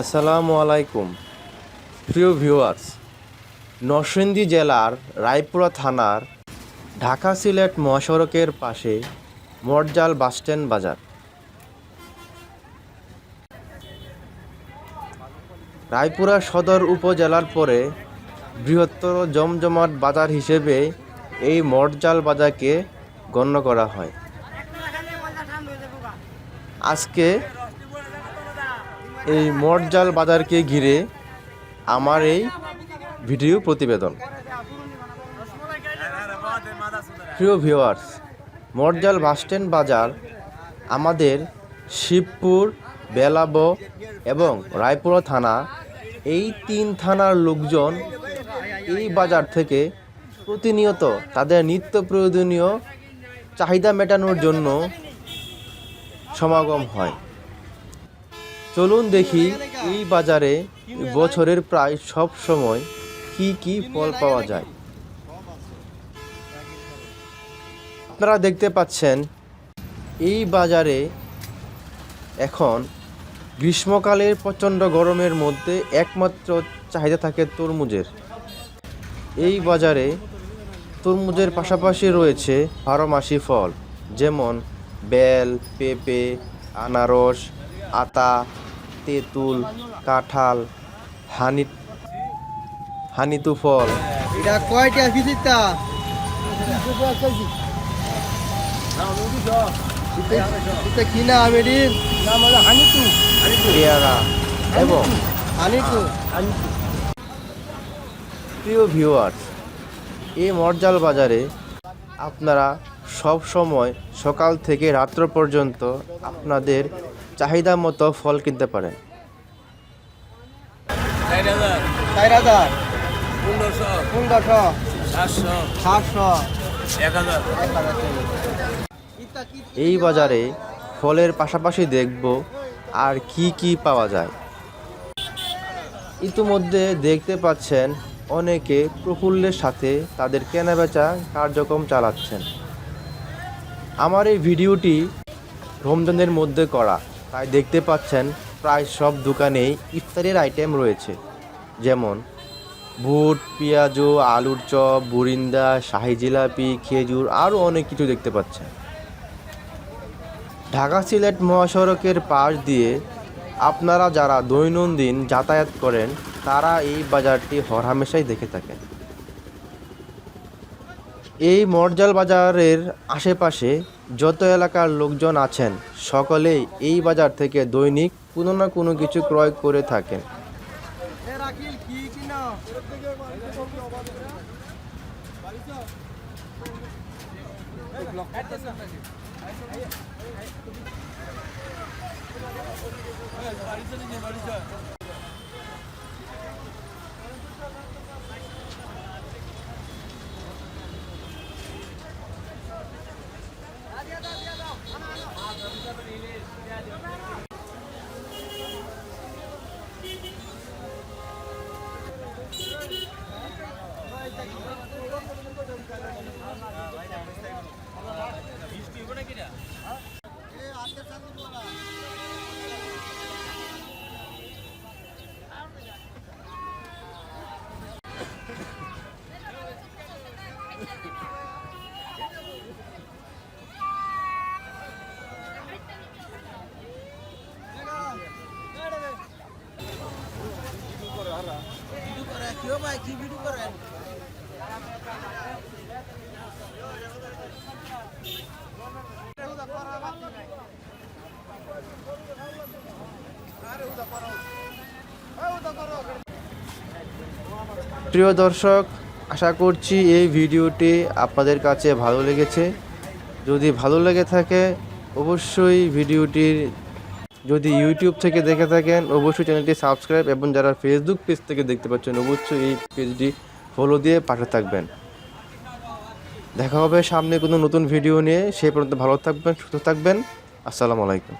আসসালামু আলাইকুম। প্রিয় ভিউয়ার্স নরসিংদী জেলার রায়পুরা থানার ঢাকা সিলেট মহাসড়কের পাশে মরজাল বাসস্ট্যান্ড বাজার। রায়পুরা সদর উপজেলার পরে বৃহত্তর জমজমাট বাজার হিসেবে এই মরজাল বাজারকে গণ্য করা হয়। আজকে এই মরজাল বাজারকে ঘিরে আমার এই ভিডিও প্রতিবেদন। প্রিয় ভিউয়ার্স মরজাল বাসস্ট্যান্ড বাজার আমাদের শিবপুর, বেলাব এবং রায়পুরা থানা, এই তিন থানার লোকজন এই বাজার থেকে প্রতিনিয়ত তাদের নিত্য প্রয়োজনীয় চাহিদা মেটানোর জন্য সমাগম হয়। চলুন দেখি এই বাজারে বছরের প্রায় সব সময় কি কি ফল পাওয়া যায়। আপনারা দেখতে পাচ্ছেন, এই বাজারে এখন গ্রীষ্মকালের প্রচণ্ড গরমের মধ্যে একমাত্র চাহিদা থাকে তরমুজের। এই বাজারে তরমুজের পাশাপাশি রয়েছে বারোমাসি ফল, যেমন বেল, পেঁপে, আনারস, আতা, তেঁতুল, কাঁঠাল, হানি, হানিতু ফল। এটা কয়টা কি নাম হলো হানিকু পেয়ারা। এবং? প্রিয় ভিউয়ার্স এই মরজাল বাজারে আপনারা সব সময় সকাল থেকে রাত্র পর্যন্ত আপনাদের চাহিদা মতো ফল কিনতে পারেন। চার হাজার। পনেরোশো। পনেরোশো। সাতশো। সাতশো। এক হাজার। এক এই বাজারে ফলের পাশাপাশি দেখব আর কি কি পাওয়া যায়। ইতিমধ্যে দেখতে পাচ্ছেন অনেকে প্রফুল্লের সাথে তাদের কেনাবেচা কার্যক্রম চালাচ্ছেন। আমার এই ভিডিওটি রমজানের মধ্যে করা, তাই দেখতে পাচ্ছেন প্রায় সব দোকানেই ইফতারের আইটেম রয়েছে। যেমন বুট, পেঁয়াজু, আলুর চপ, বুরিন্দা, শাহি জিলাপি, খেজুর, আরও অনেক কিছু দেখতে পাচ্ছেন। ঢাকা সিলেট মহাসড়কের পাশ দিয়ে আপনারা যারা দৈনন্দিন যাতায়াত করেন, তারা এই বাজারটি হরহামেশাই দেখে থাকেন। এই মরজাল বাজারের আশেপাশে যত এলাকার লোকজন আছেন, সকলেই এই বাজার থেকে দৈনিক কোনো না কোনো কিছু ক্রয় করে থাকেন। 쓰는 게 말이죠. প্রিয় দর্শক আশা করছি এই ভিডিওটি আপনাদের কাছে ভালো লেগেছে। যদি ভালো লেগে থাকে, অবশ্যই ভিডিওটির যদি ইউটিউব থেকে দেখে থাকেন, অবশ্যই চ্যানেলটি সাবস্ক্রাইব এবং যারা ফেসবুক পেজ থেকে দেখতে পাচ্ছেন, অবশ্যই এই পেজটি ফলো দিয়ে পাশে থাকবেন। দেখা হবে সামনে কোনো নতুন ভিডিও নিয়ে। সেই পর্যন্ত ভালো থাকবেন, সুস্থ থাকবেন। আসসালামু আলাইকুম।